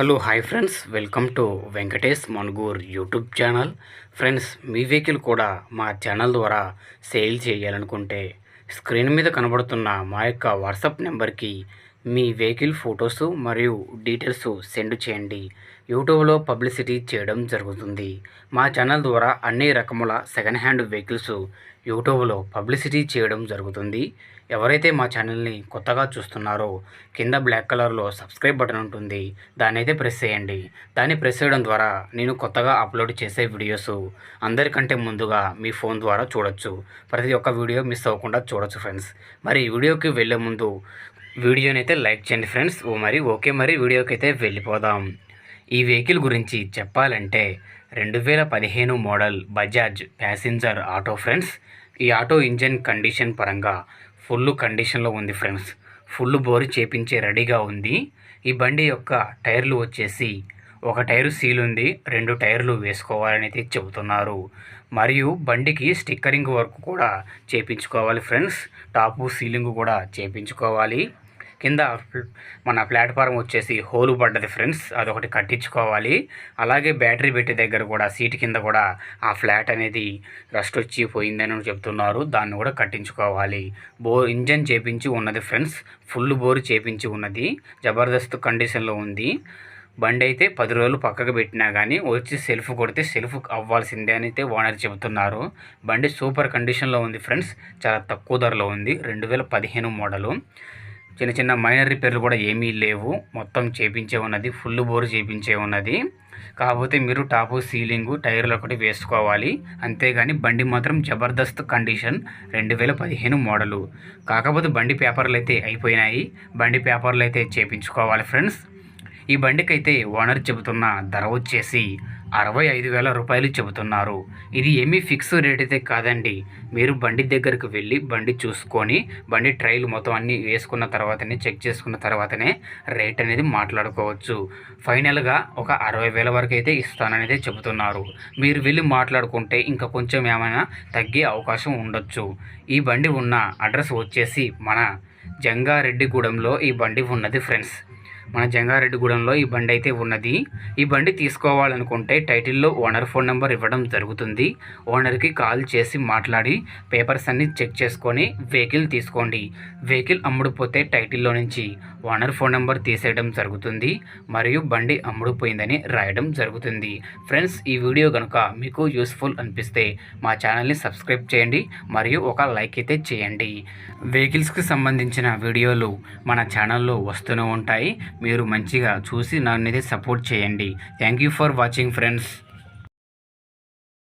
Hello hi friends. Welcome to Venkatesh Manuguru YouTube channel. Friends me vehicle కూడా మా channel ద్వారా sale చేయాలనుకుంటే screen మీద కనబడుతున్న మా యొక్క వాట్సాప్ నెంబర్కి మీ వెహికల్ ఫొటోస్ మరియు డీటెయిల్స్ సెండ్ చేయండి. యూట్యూబ్లో పబ్లిసిటీ చేయడం జరుగుతుంది. మా ఛానల్ ద్వారా అన్ని రకముల సెకండ్ హ్యాండ్ వెహికల్స్ యూట్యూబ్లో పబ్లిసిటీ చేయడం జరుగుతుంది. ఎవరైతే మా ఛానల్ని కొత్తగా చూస్తున్నారో కింద బ్లాక్ కలర్లో సబ్స్క్రైబ్ బటన్ ఉంటుంది. దాన్ని అయితే ప్రెస్ చేయండి. దాన్ని ప్రెస్ చేయడం ద్వారా నేను కొత్తగా అప్లోడ్ చేసే వీడియోస్ అందరికంటే ముందుగా మీ ఫోన్ ద్వారా చూడొచ్చు. ప్రతి ఒక్క వీడియో మిస్ అవ్వకుండా చూడొచ్చు ఫ్రెండ్స్. మరి ఈ వీడియోకి వెళ్ళే ముందు వీడియోని అయితే లైక్ చేయండి ఫ్రెండ్స్. ఓ మరి ఓకే మరి వీడియోకి అయితే వెళ్ళిపోదాం. ఈ వెహికల్ గురించి చెప్పాలంటే రెండు వేల పదిహేను model Bajaj passenger auto friends. ఈ ఆటో ఇంజన్ కండిషన్ పరంగా ఫుల్ కండిషన్లో ఉంది ఫ్రెండ్స్. ఫుల్ బోరు చేపించే రెడీగా ఉంది. ఈ బండి యొక్క టైర్లు వచ్చేసి ఒక టైరు సీల్ ఉంది రెండు టైర్లు వేసుకోవాలని అయితే చెబుతున్నారు. మరియు బండికి స్టిక్కరింగ్ వర్క్ కూడా చేపించుకోవాలి ఫ్రెండ్స్. టాపు సీలింగ్ కూడా చేపించుకోవాలి. కింద మన ప్లాట్ఫారం వచ్చేసి హోలు పడ్డది ఫ్రెండ్స్. అదొకటి కట్టించుకోవాలి. అలాగే బ్యాటరీ పెట్టి దగ్గర కూడా సీట్ కింద కూడా ఆ ఫ్లాట్ అనేది రస్ట్ వచ్చి పోయిందని చెప్తున్నారు. దాన్ని కూడా కట్టించుకోవాలి. బో ఇంజన్ చేపించి ఉన్నది ఫ్రెండ్స్. ఫుల్ బోర్ చేపించి ఉన్నది. జబర్దస్త్ కండిషన్లో ఉంది. బండి అయితే పది రోజులు పక్కకు పెట్టినా కానీ వచ్చి సెల్ఫ్ కొడితే సెల్ఫ్ అవ్వాల్సిందే అని అయితే ఓనర్ చెబుతున్నారు. బండి సూపర్ కండిషన్లో ఉంది ఫ్రెండ్స్. చాలా తక్కువ ధరలో ఉంది. రెండు వేల పదిహేను మోడలు. చిన్న చిన్న మైనర్ రిపేర్లు కూడా ఏమీ లేవు. మొత్తం చేపించే ఉన్నది. ఫుల్ బోర్ చేపించే ఉన్నది. కాకపోతే మీరు టాపు సీలింగు టైర్లు ఒకటి వేసుకోవాలి. అంతేగాని బండి మాత్రం జబర్దస్త్ కండిషన్ రెండు వేల పదిహేను మోడలు. కాకపోతే బండి పేపర్లు అయితే అయిపోయినాయి. బండి పేపర్లు అయితే చేపించుకోవాలి ఫ్రెండ్స్. ఈ బండికైతే ఓనర్ చెబుతున్న ధర వచ్చేసి అరవై ఐదు వేల రూపాయలు చెబుతున్నారు. ఇది ఏమీ ఫిక్స్ రేట్ అయితే కాదండి. మీరు బండి దగ్గరకు వెళ్ళి బండి చూసుకొని బండి ట్రైల్ మొత్తం అన్ని వేసుకున్న తర్వాతనే చెక్ చేసుకున్న తర్వాతనే రేట్ అనేది మాట్లాడుకోవచ్చు. ఫైనల్గా ఒక అరవై వేల వరకు అయితే ఇస్తాననేది చెబుతున్నారు. మీరు వెళ్ళి మాట్లాడుకుంటే ఇంకా కొంచెం ఏమైనా తగ్గే అవకాశం ఉండొచ్చు. ఈ బండి ఉన్న అడ్రస్ వచ్చేసి మన జంగారెడ్డిగూడెంలో ఈ బండి ఉన్నది ఫ్రెండ్స్. మన జంగారెడ్డిగూడెంలో ఈ బండి అయితే ఉన్నది. ఈ బండి తీసుకోవాలనుకుంటే టైటిల్లో ఓనర్ ఫోన్ నెంబర్ ఇవ్వడం జరుగుతుంది. ఓనర్కి కాల్ చేసి మాట్లాడి పేపర్స్ అన్ని చెక్ చేసుకొని వెహికల్ తీసుకోండి. వెహికల్ అమ్ముడుపోతే టైటిల్లో నుంచి. ఓనర్ ఫోన్ నెంబర్ తీసేయడం జరుగుతుంది మరియు బండి అమ్ముడుపోయిందని రాయడం జరుగుతుంది. ఫ్రెండ్స్ ఈ వీడియో కనుక మీకు యూస్ఫుల్ అనిపిస్తే మా ఛానల్ని సబ్స్క్రైబ్ చేయండి మరియు ఒక లైక్ అయితే చేయండి. వెహికల్స్కి సంబంధించిన వీడియోలు మన ఛానల్లో వస్తూనే ఉంటాయి. మీరు మంచిగా చూసి నన్ను సపోర్ట్ చేయండి. Thank you for watching friends.